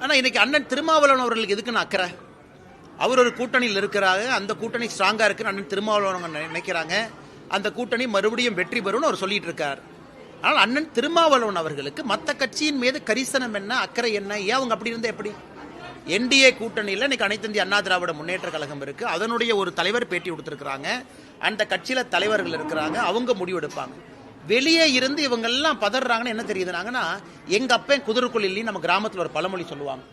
ஆனால் இன்னைக்கு அண்ணன் திருமாவளவன் அவர்களுக்கு எதுக்குன்னு அக்கறை? அவர் ஒரு கூட்டணியில் இருக்கிறாரு. அந்த கூட்டணி ஸ்ட்ராங்காக இருக்குன்னு அண்ணன் திருமாவளவன் நினைக்கிறாங்க. அந்த கூட்டணி மறுபடியும் வெற்றி பெறும்னு அவர் சொல்லிட்டு இருக்கார். ஆனால் அண்ணன் திருமாவளவன் அவர்களுக்கு மற்ற கட்சியின் மீது கரிசனம் என்ன அக்கறை என்ன ஏன் அவங்க அப்படி இருந்தா எப்படி? என்டிஏ கூட்டணியில் இன்னைக்கு அனைத்திந்திய அண்ணா திராவிட முன்னேற்ற கழகம் இருக்கு. அதனுடைய ஒரு தலைவர் பேட்டி கொடுத்துருக்குறாங்க. அந்த கட்சியில தலைவர்கள் இருக்கிறாங்க. அவங்க முடிவெடுப்பாங்க. வெளியே இருந்து இவங்கெல்லாம் பதறாங்கன்னு என்ன தெரியுதுனாங்கன்னா எங்கள் அப்பன் குதிரைக்குள் இல்லைன்னு நம்ம கிராமத்தில் ஒரு பழமொழி சொல்லுவாங்க.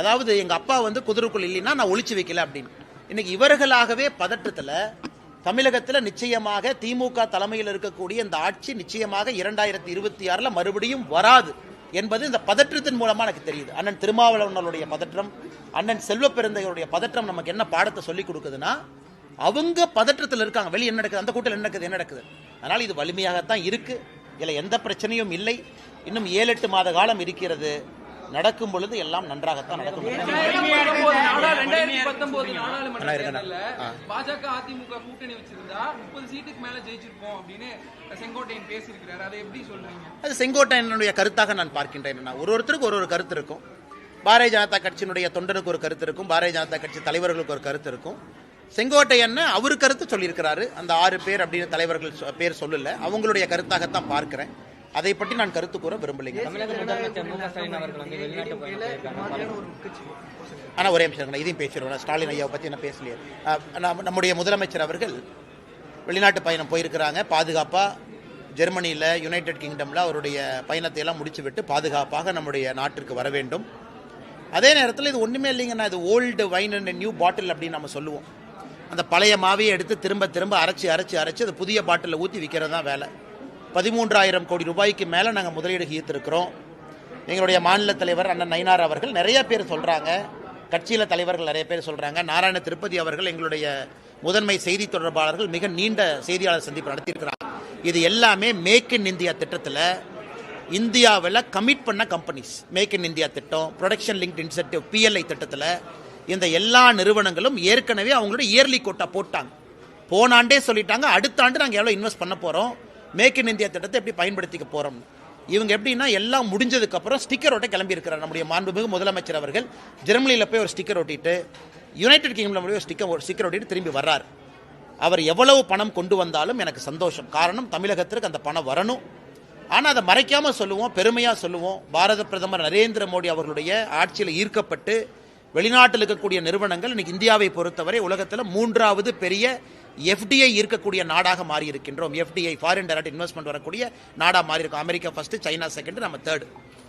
அதாவது எங்கள் அப்பா வந்து குதிரைக்குள் இல்லைன்னா நான் ஒழிச்சு வைக்கல அப்படின்னு. இன்னைக்கு இவர்களாகவே பதற்றத்தில் தமிழகத்தில் நிச்சயமாக திமுக தலைமையில் இருக்கக்கூடிய இந்த ஆட்சி நிச்சயமாக இரண்டாயிரத்தி இருபத்தி ஆறில் மறுபடியும் வராது என்பது இந்த பதற்றத்தின் மூலமாக எனக்கு தெரியுது. அண்ணன் திருமாவளவனுடைய பதற்றம் அண்ணன் செல்வ பெருந்தையுடைய பதற்றம் நமக்கு என்ன பாடத்தை சொல்லிக் கொடுக்குதுன்னா அவங்க பதற்றத்தில் இருக்காங்க. வெளியே என்ன நடக்குது? அந்த கூட்டத்தில் என்ன நடக்குது? என்ன நடக்குது? அதனால் இது வலிமையாகத்தான் இருக்கு. இதில் எந்த பிரச்சனையும் இல்லை. இன்னும் ஏழு எட்டு மாத காலம் இருக்கிறது. நடக்கும் பொழுது எல்லாம் நன்றாகத்தான் நடக்கும். பாஜக அதிமுக கூட்டணி வச்சிருந்தா முப்பது சீட்டுக்கு மேல ஜெயிச்சிருப்போம் அப்படின்னு செங்கோட்டையன் பேசியிருக்கிறாரு. அதை எப்படி சொல்றீங்க? அது செங்கோட்டையனுடைய கருத்தாக நான் பார்க்கின்றேன் ஒரு ஒருத்தருக்கு ஒரு ஒரு கருத்து இருக்கும். பாரதிய ஜனதா கட்சியினுடைய தொண்டனுக்கு ஒரு கருத்து இருக்கும். பாரதிய ஜனதா கட்சி தலைவர்களுக்கு ஒரு கருத்து இருக்கும். செங்கோட்டையன் அவர் கருத்து சொல்லியிருக்கிறாரு. அந்த ஆறு பேர் அப்படின்னு தலைவர்கள் பேர் சொல்லல. அவங்களுடைய கருத்தாகத்தான் பார்க்கிறேன். அதை பற்றி நான் கருத்து கூற விரும்பலைங்க ஆனால் ஒரே நிமிஷம் இதையும் பேசிடுவோம். ஸ்டாலின் ஐயாவை பற்றி நான் பேசலையே. நம்முடைய முதலமைச்சர் அவர்கள் வெளிநாட்டு பயணம் போயிருக்கிறாங்க. பாதுகாப்பாக ஜெர்மனியில் யுனைடெட் கிங்டமில் அவருடைய பயணத்தை எல்லாம் முடிச்சு விட்டு பாதுகாப்பாக நம்முடைய நாட்டிற்கு வர வேண்டும். அதே நேரத்தில் இது ஒன்றுமே இல்லைங்கண்ணா. இது old wine and new bottle அப்படின்னு நம்ம சொல்லுவோம். அந்த பழைய மாவையை எடுத்து திரும்ப திரும்ப அரைச்சி அரைச்சி அரைச்சி அது புதிய பாட்டிலில் ஊற்றி விற்கிறது தான் வேலை. பதிமூன்றாயிரம் கோடி ரூபாய்க்கு மேலே நாங்கள் முதலீடு ஈர்த்திருக்கிறோம். எங்களுடைய மாநில தலைவர் அண்ணன் நயினார் அவர்கள் நிறைய பேர் சொல்கிறாங்க கட்சியில் தலைவர்கள் நிறைய பேர் சொல்கிறாங்க நாராயண திருப்பதி அவர்கள் எங்களுடைய முதன்மை செய்தி தொடர்பாளர்கள் மிக நீண்ட செய்தியாளர் சந்திப்பு நடத்தியிருக்கிறாங்க. இது எல்லாமே மேக் இன் இந்தியா திட்டத்தில் இந்தியாவில் கமிட் பண்ண கம்பெனிஸ் மேக் இன் இந்தியா திட்டம் ப்ரொடக்ஷன் லிங்க் இன்சென்டிவ் பிஎல்ஐ திட்டத்தில் இந்த எல்லா நிறுவனங்களும் ஏற்கனவே அவங்களோட இயர்லி கோட்டா போட்டாங்க. போன ஆண்டே சொல்லிட்டாங்க அடுத்த ஆண்டு நாங்கள் எவ்வளோ இன்வெஸ்ட் பண்ண போகிறோம் மேக் இன் இந்தியா திட்டத்தை எப்படி பயன்படுத்திக்க போகிறோம் இவங்க எப்படின்னா எல்லாம் முடிஞ்சதுக்கப்புறம் ஸ்டிக்கர் ஒட்ட கிளம்பி இருக்கிறார் நம்முடைய மாண்புமிகு முதலமைச்சர் அவர்கள். ஜெர்மனியில் போய் ஒரு ஸ்டிக்கர் ஒட்டிட்டு யுனைடெட் கிங்டம்ல போய் ஒரு ஸ்டிக்கர் ஸ்டிக்கர் ஒட்டிட்டு திரும்பி வர்றார். அவர் எவ்வளவு பணம் கொண்டு வந்தாலும் எனக்கு சந்தோஷம். காரணம் தமிழகத்திற்கு அந்த பணம் வரணும். ஆனால் அதை மறைக்காமல் சொல்லுவோம் பெருமையாக சொல்லுவோம். பாரத பிரதமர் நரேந்திர மோடி அவர்களுடைய ஆட்சியில் ஈர்க்கப்பட்டு வெளிநாட்டில் இருக்கக்கூடிய நிறுவனங்கள் இன்னைக்கு இந்தியாவை பொறுத்தவரை உலகத்தில் மூன்றாவது பெரிய எஃப்டிஐ இருக்கக்கூடிய நாடாக மாறி இருக்கின்றோம் எஃப்டிஐ ஃபாரின் டைரக்ட் இன்வெஸ்ட்மெண்ட் வரக்கூடிய நாடாக மாறி இருக்கும் அமெரிக்கா ஃபர்ஸ்ட் சைனா செகண்ட் நம்ம தேர்டு